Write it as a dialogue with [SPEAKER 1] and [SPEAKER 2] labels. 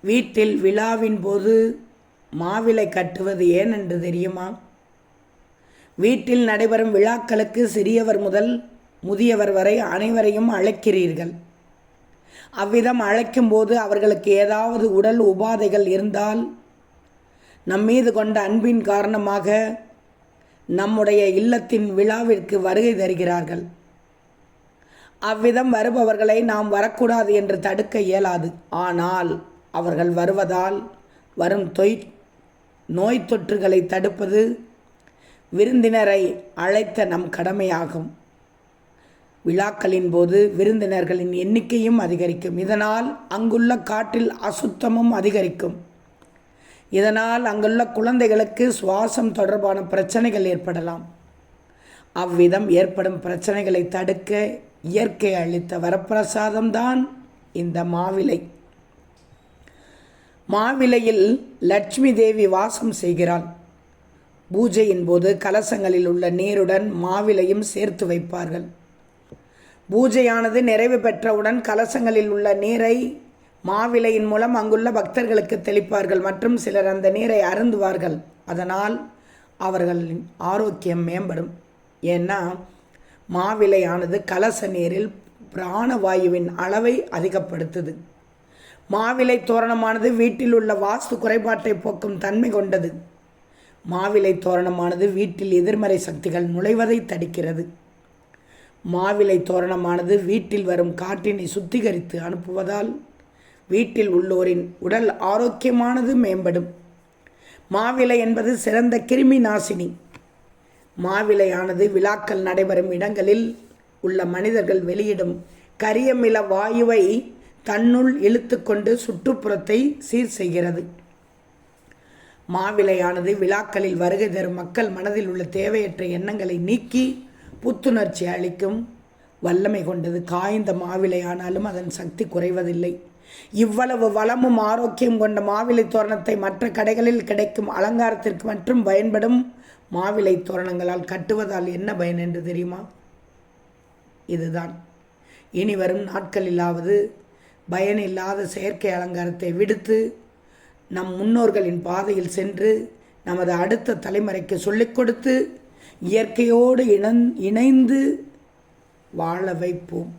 [SPEAKER 1] வீட்டில் விழாவின் போது மாவிலை கட்டுவது ஏன் என்று தெரியுமா? வீட்டில் நடைபெறும் விழாக்களுக்கு சிறியவர் முதல் முதியவர் வரை அனைவரையும் அழைக்கிறீர்கள். அவ்விதம் அழைக்கும்போது அவர்களுக்கு ஏதாவது உடல் உபாதைகள் இருந்தால் நம்மீது கொண்ட அன்பின் காரணமாக நம்முடைய இல்லத்தின் விழாவிற்கு வருகை தருகிறார்கள். அவ்விதம் வருபவர்களை நாம் வரக்கூடாது என்று தடுக்க இயலாது. ஆனால் அவர்கள் வருவதால் வரும் தொய் நோய் தொற்றுகளை தடுப்பது விருந்தினரை அழைத்த நம் கடமையாகும். விழாக்களின் போது விருந்தினர்களின் எண்ணிக்கையும் அதிகரிக்கும். இதனால் அங்குள்ள காற்றில் அசுத்தமும் அதிகரிக்கும். இதனால் அங்குள்ள குழந்தைகளுக்கு சுவாசம் தொடர்பான பிரச்சனைகள் ஏற்படலாம். அவ்விதம் ஏற்படும் பிரச்சனைகளை தடுக்க இயற்கை அளித்த வரப்பிரசாதம்தான் இந்த மாவிலை. மாவிலையில் லட்சுமி தேவி வாசம் செய்கிறாள். பூஜையின் போது கலசங்களில் உள்ள நீருடன் மாவிலையும் சேர்த்து வைப்பார்கள். பூஜையானது நிறைவு பெற்றவுடன் கலசங்களில் உள்ள நீரை மாவிலையின் மூலம் அங்குள்ள பக்தர்களுக்கு தெளிப்பார்கள். மற்றும் சிலர் அந்த நீரை அருந்துவார்கள். அதனால் அவர்களின் ஆரோக்கியம் மேம்படும். ஏன்னா மாவிலையானது கலச நீரில் பிராணவாயுவின் அளவை அதிகப்படுத்துது. மாவிலை தோரணமானது வீட்டில் உள்ள வாஸ்து குறைபாட்டை போக்கும் தன்மை கொண்டது. மாவிலை தோரணமானது வீட்டில் எதிர்மறை சக்திகள் நுழைவதை தடுக்கிறது. மாவிலை தோரணமானது வீட்டில் வரும் காற்றினை சுத்திகரித்து அனுப்புவதால் வீட்டில் உள்ளோரின் உடல் ஆரோக்கியமானது மேம்படும். மாவிலை என்பது சிறந்த கிருமி நாசினி. மாவிலையானது விழாக்கள் நடைபெறும் இடங்களில் உள்ள மனிதர்கள் வெளியிடும் கரியமில வாயுவை தன்னுள் இழுத்துக்கொண்டு சுற்றுப்புறத்தை சீர் செய்கிறது. மாவிலையானது விழாக்களில் வருகை தரும் மக்கள் மனதில் உள்ள தேவையற்ற எண்ணங்களை நீக்கி புத்துணர்ச்சி அளிக்கும் வல்லமை கொண்டது. காய்ந்த மாவிலையானாலும் அதன் சக்தி குறைவதில்லை. இவ்வளவு வளமும் ஆரோக்கியம் கொண்ட மாவிலை தோரணத்தை மற்ற கடைகளில் கிடைக்கும் அலங்காரத்திற்கு மற்றும் பயன்படும் மாவிலை தோரணங்களால் கட்டுவதால் என்ன பயன் என்று தெரியுமா? இதுதான். இனி வரும் நாட்களிலாவது பயனில்லாத செயற்கை அலங்காரத்தை விடுத்து நம் முன்னோர்களின் பாதையில் சென்று நமது அடுத்த தலைமுறைக்கு சொல்லிக் கொடுத்து இயற்கையோடு இணந் இணைந்து வாழ வைப்போம்.